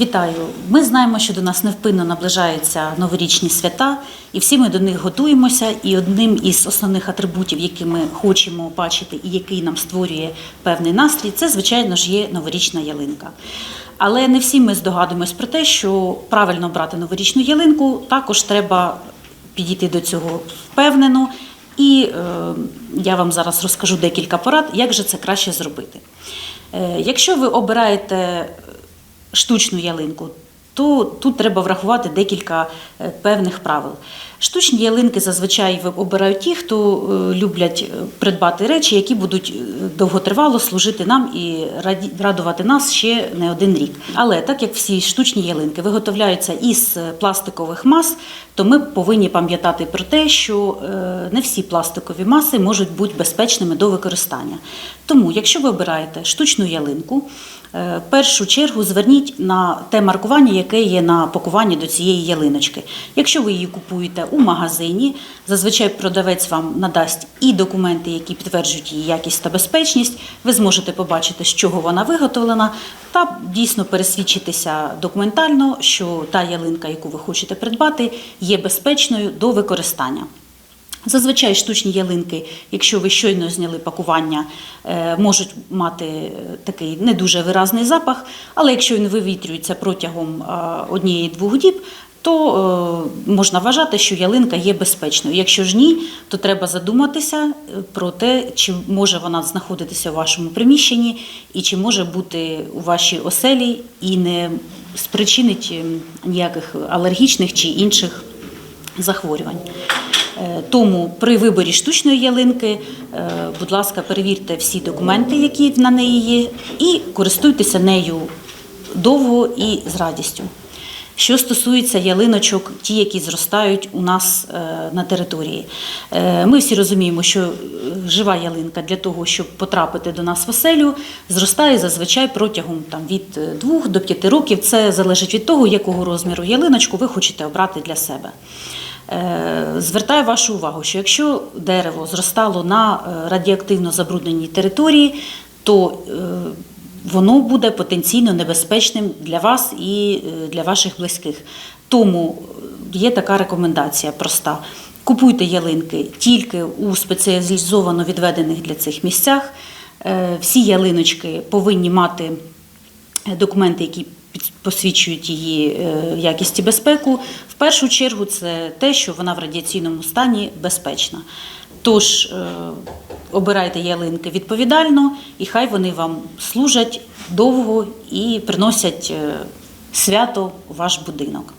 Вітаю! Ми знаємо, що до нас невпинно наближаються новорічні свята, і всі ми до них готуємося. І одним із основних атрибутів, які ми хочемо бачити, і який нам створює певний настрій, це, звичайно ж, є новорічна ялинка. Але не всі ми здогадуємось про те, що правильно брати новорічну ялинку, також треба підійти до цього впевнено. І е, я вам зараз розкажу декілька порад, як же це краще зробити. Е, якщо ви обираєте штучну ялинку, то тут треба врахувати декілька е, певних правил. Штучні ялинки зазвичай ви- обирають ті, хто е, люблять е, придбати речі, які будуть довготривало служити нам і радувати нас ще не один рік. Але так як всі штучні ялинки виготовляються із пластикових мас, то ми повинні пам'ятати про те, що не всі пластикові маси можуть бути безпечними до використання. Тому, якщо ви обираєте штучну ялинку, В першу чергу зверніть на те маркування, яке є на пакуванні до цієї ялиночки. Якщо ви її купуєте у магазині, зазвичай продавець вам надасть і документи, які підтверджують її якість та безпечність. Ви зможете побачити, з чого вона виготовлена, та дійсно пересвідчитися документально, що та ялинка, яку ви хочете придбати, є безпечною до використання. Зазвичай штучні ялинки, якщо ви щойно зняли пакування, е, можуть мати е, такий не дуже виразний запах, але якщо він вивітрюється протягом е, однієї-двох діб, то можна вважати, що ялинка є безпечною. Якщо ж ні, то треба задуматися про те, чи може вона знаходитися у вашому приміщенні і чи може бути у вашій оселі і не спричинить ем, ніяких алергічних чи інших захворювань. Е, Тому при виборі штучної ялинки, е, будь ласка, перевірте всі документи, які на неї є, і користуйтеся нею довго і з радістю. Що стосується ялиночок, ті, які зростають у нас е, на території, ми всі розуміємо, що жива ялинка для того, щоб потрапити до нас в оселю, зростає зазвичай протягом там, від 2 до 5 років. Це залежить від того, якого розміру ялиночку ви хочете обрати для себе. Е, Звертаю вашу увагу, що якщо дерево зростало на е, радіоактивно забрудненій території, то е, воно буде потенційно небезпечним для вас і для ваших близьких. Тому є така рекомендація проста. Купуйте ялинки тільки у спеціалізовано відведених для цих місцях. Всі ялиночки повинні мати документи, які посвідчують її е, якість і безпеку. В першу чергу це те, що вона в радіаційному стані безпечна. Тож е, обирайте ялинки відповідально, і хай вони вам служать довго і приносять е, свято у ваш будинок.